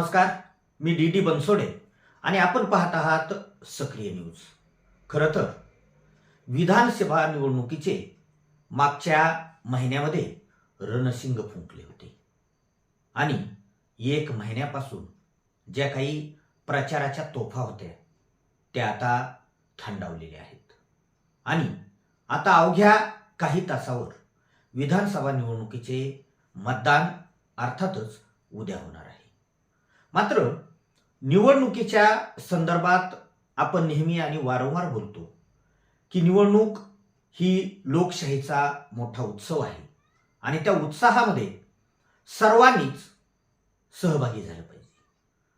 नमस्कार मी D D Bansode आणि आपण पाहत आहात सक्रिय न्यूज. खरं तर विधानसभा निवडणुकीचे मागच्या महिन्यामध्ये रणसिंग फुंकले होते. आणि एक महिन्यापासून ज्या काही प्रचाराच्या तोफा होत्या त्या आता थंडावलेल्या आहेत. आणि आता अवघ्या काही तासावर विधानसभा निवडणुकीचे मतदान अर्थातच उद्या होणार आहे. मात्र निवडणुकीच्या संदर्भात आपण नेहमी आणि वारंवार बोलतो की निवडणूक ही लोकशाहीचा मोठा उत्सव आहे आणि त्या उत्साहामध्ये सर्वांनीच सहभागी झालं पाहिजे.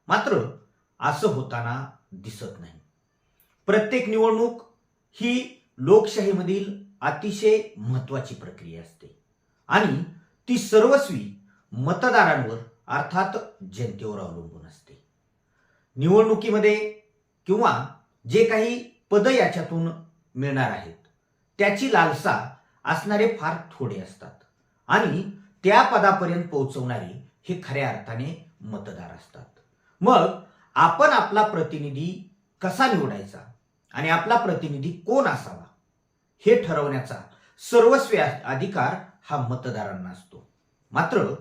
मात्र असं होताना दिसत नाही. प्रत्येक निवडणूक ही लोकशाहीमधील अतिशय महत्वाची प्रक्रिया असते आणि ती सर्वस्वी मतदारांवर अर्थात जनतेवर अवलंबून असते. निवडणुकीमध्ये किंवा जे काही पद याच्यातून मिळणार आहेत त्याची लालसा असणारे फार थोडे असतात. आणि त्या पदापर्यंत पोहोचवणारे हे खऱ्या अर्थाने मतदार असतात. मग आपण आपला प्रतिनिधी कसा निवडायचा आणि आपला प्रतिनिधी कोण असावा हे ठरवण्याचा सर्वस्वी अधिकार हा मतदारांना असतो. मात्र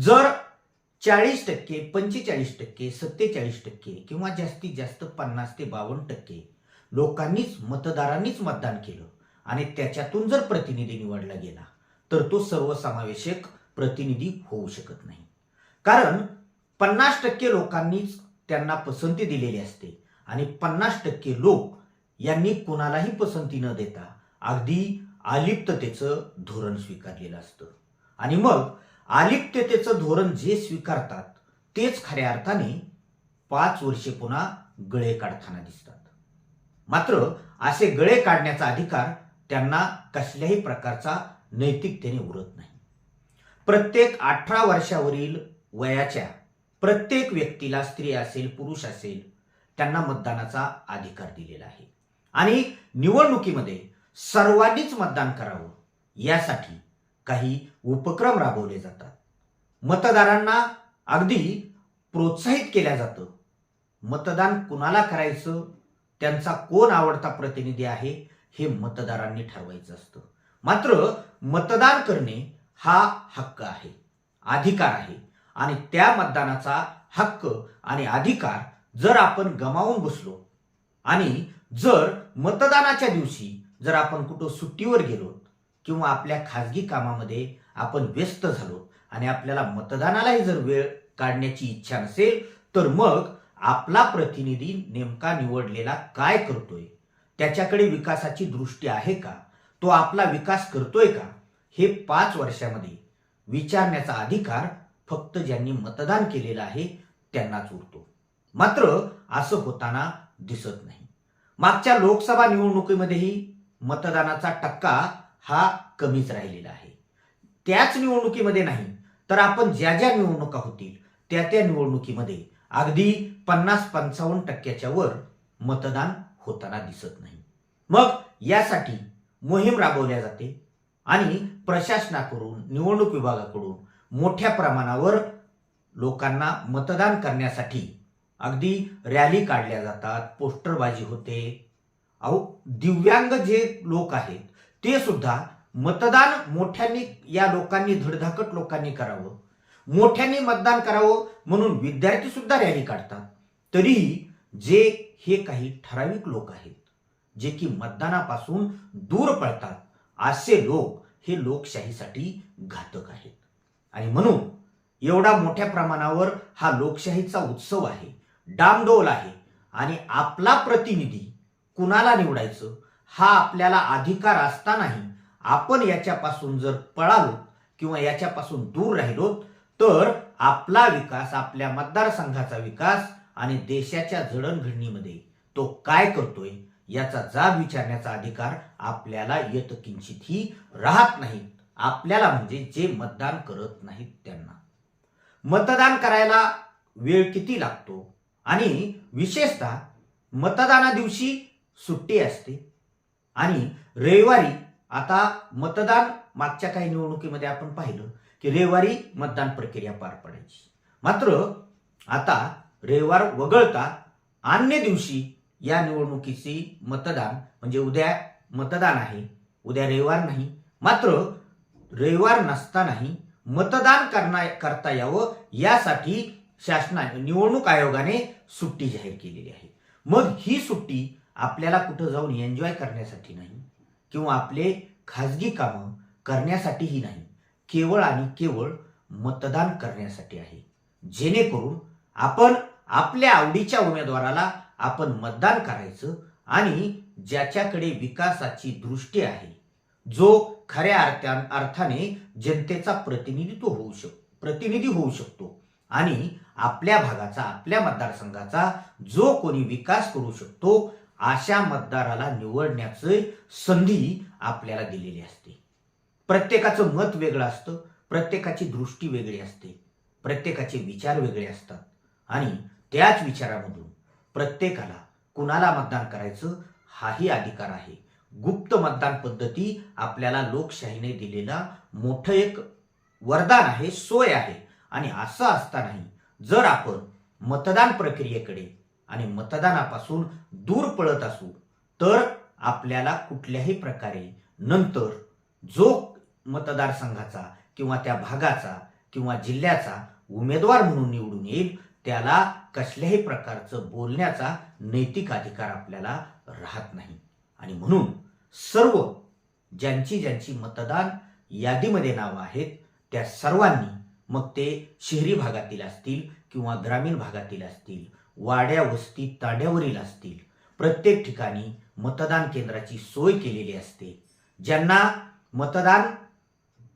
जर चाळीस टक्के पंचेचाळीस टक्के सत्तेचाळीस टक्के किंवा जास्तीत जास्त पन्नास ते बावन्न टक्के लोकांनीच मतदारांनीच मतदान केलं आणि त्याच्यातून जर प्रतिनिधी निवडला गेला तर तो सर्वसमावेशक प्रतिनिधी होऊ शकत नाही. कारण पन्नास टक्के लोकांनीच त्यांना पसंती दिलेली असते आणि पन्नास टक्के लोक यांनी कुणालाही पसंती न देता अगदी अलिप्ततेचं धोरण स्वीकारलेलं असतं. आणि मग आलिप्ततेचं धोरण जे स्वीकारतात तेच खऱ्या अर्थाने पाच वर्षे पुन्हा गळे काढताना दिसतात. मात्र असे गळे काढण्याचा अधिकार त्यांना कसल्याही प्रकारचा नैतिकतेने उरत नाही. प्रत्येक अठरा वर्षावरील वयाच्या प्रत्येक व्यक्तीला स्त्री असेल पुरुष असेल त्यांना मतदानाचा अधिकार दिलेला आहे. आणि निवडणुकीमध्ये सर्वांनीच मतदान करावं यासाठी काही उपक्रम राबवले जातात. मतदारांना अगदी प्रोत्साहित केल्या जातं. मतदान कुणाला करायचं? त्यांचा कोण आवडता प्रतिनिधी आहे? हे मतदारांनी ठरवायचं असतं. मात्र मतदान करणे हा हक्क आहे अधिकार आहे. आणि त्या मतदानाचा हक्क आणि अधिकार जर आपण गमावून बसलो आणि जर मतदानाच्या दिवशी जर आपण कुठं सुट्टीवर गेलो किंवा आपल्या खाजगी कामामध्ये आपण व्यस्त झालो आणि आपल्याला मतदानालाही जर वेळ काढण्याची इच्छा नसेल तर मग आपला प्रतिनिधी नेमका निवडलेला काय करतोय? त्याच्याकडे विकासाची दृष्टी आहे का? तो आपला विकास करतोय का? हे पाच वर्षामध्ये विचारण्याचा अधिकार फक्त ज्यांनी मतदान केलेलं आहे त्यांनाच उरतो मात्र असं होताना दिसत नाही. मागच्या लोकसभा निवडणुकीमध्येही मतदानाचा टक्का हा कमीच राहिलेला आहे. त्याच निवडणुकीमध्ये नाही तर आपण ज्या ज्या निवडणुका होतील त्या त्या निवडणुकीमध्ये अगदी पन्नास पंचावन्न टक्क्याच्या वर मतदान होताना दिसत नाही. मग यासाठी मोहीम राबवल्या जाते आणि प्रशासनाकडून निवडणूक विभागाकडून मोठ्या प्रमाणावर लोकांना मतदान करण्यासाठी अगदी रॅली काढल्या जातात पोस्टरबाजी होते. अहो दिव्यांग जे लोक आहेत ते सुद्धा मतदान मोठ्यांनी या लोकांनी धडधाकट लोकांनी करावं. मोठ्यांनी मतदान करावं म्हणून विद्यार्थी सुद्धा रॅली काढतात. तरीही जे हे काही ठराविक लोक आहेत जे की मतदानापासून दूर पळतात असे लोक हे लोकशाहीसाठी घातक आहेत. आणि म्हणून एवढा मोठ्या प्रमाणावर हा लोकशाहीचा उत्सव आहे डामडोल आहे. आणि आपला प्रतिनिधी कुणाला निवडायचं? हा आपल्याला अधिकार असतानाही आपण याच्यापासून जर पळालो किंवा याच्यापासून दूर राहिलो तर आपला विकास आपल्या मतदारसंघाचा विकास आणि देशाच्या जडणघडणीमध्ये तो काय करतोय याचा जाब विचारण्याचा अधिकार आपल्याला येत किंचितही राहत नाही. आपल्याला म्हणजे जे मतदान करत नाहीत त्यांना. मतदान करायला वेळ किती लागतो? आणि विशेषतः मतदाना दिवशी सुट्टी असते. आणि रविवारी आता मतदान मागच्या काही निवडणुकीमध्ये आपण पाहिलं की रविवारी मतदान प्रक्रिया पार पडायची. मात्र आता रविवार वगळता अन्य दिवशी या निवडणुकीची मतदान म्हणजे उद्या मतदान आहे उद्या रविवार नाही. मात्र रविवार नसतानाही मतदान करणा करता यावं यासाठी शासना निवडणूक आयोगाने सुट्टी जाहीर केलेली आहे. मग ही सुट्टी आपल्याला कुठं जाऊन एन्जॉय करण्यासाठी नाही किंवा आपले खाजगी कामं करण्यासाठीही नाही. केवळ आणि केवळ मतदान करण्यासाठी आहे. जेणेकरून आपण आपल्या आवडीच्या उमेदवाराला आपण मतदान करायचं आणि ज्याच्याकडे विकासाची दृष्टी आहे जो खऱ्या अर्था अर्थाने जनतेचा प्रतिनिधित्व होऊ शक प्रतिनिधी होऊ शकतो आणि आपल्या भागाचा आपल्या मतदारसंघाचा जो कोणी विकास करू शकतो अशा मतदाराला निवडण्याची संधी आपल्याला दिलेली असते. प्रत्येकाचं मत वेगळं असतं प्रत्येकाची दृष्टी वेगळी असते प्रत्येकाचे विचार वेगळे असतात आणि त्याच विचारामधून प्रत्येकाला कुणाला मतदान करायचं हाही अधिकार आहे. गुप्त मतदान पद्धती आपल्याला लोकशाहीने दिलेला मोठं एक वरदान आहे सोय आहे आणि असं असतानाही जर आपण मतदान प्रक्रियेकडे आणि मतदानापासून दूर पळत असू तर आपल्याला कुठल्याही प्रकारे नंतर जो मतदारसंघाचा किंवा त्या भागाचा किंवा जिल्ह्याचा उमेदवार म्हणून निवडून येईल त्याला कसल्याही प्रकारचं बोलण्याचा नैतिक अधिकार आपल्याला राहत नाही. आणि म्हणून सर्व ज्यांची ज्यांची मतदान यादीमध्ये नावं आहेत त्या सर्वांनी मग ते शहरी भागातील असतील किंवा ग्रामीण भागातील असतील वाड्या वस्ती ताड्यावरील असतील. प्रत्येक ठिकाणी मतदान केंद्राची सोय केलेली असते. ज्यांना मतदान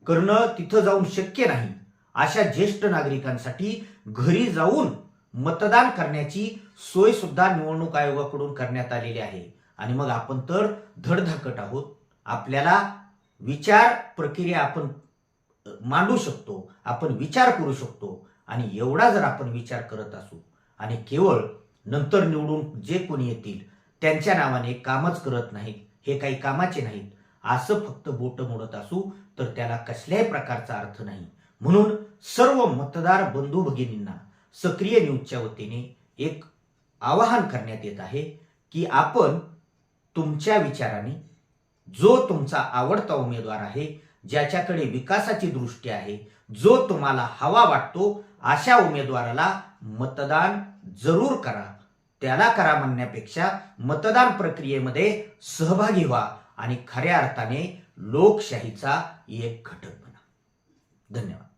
करणं तिथं जाऊन शक्य नाही अशा ज्येष्ठ नागरिकांसाठी घरी जाऊन मतदान करण्याची सोय सुद्धा निवडणूक आयोगाकडून करण्यात आलेली आहे. आणि मग आपण तर धडधाकट आहोत. आपल्याला विचार प्रक्रिया आपण मांडू शकतो आपण विचार करू शकतो. आणि एवढा जर आपण विचार करत असू आणि केवळ नंतर निवडून जे कोणी येतील त्यांच्या नावाने कामच करत नाहीत हे काही कामाचे नाहीत. असं फक्त बोट मोडत असू तर त्याला कसल्याही प्रकारचा अर्थ नाही. म्हणून सर्व मतदार बंधू भगिनींना सक्रिय न्यूजच्या वतीने एक आवाहन करण्यात येत आहे की आपण तुमच्या विचाराने जो तुमचा आवडता उमेदवार आहे ज्याच्याकडे विकासाची दृष्टी आहे जो तुम्हाला हवा वाटतो अशा उमेदवाराला मतदान जरूर करा. त्याला करा म्हणण्यापेक्षा मतदान प्रक्रियेमध्ये सहभागी व्हा आणि खऱ्या अर्थाने लोकशाहीचा एक घटक बना. धन्यवाद.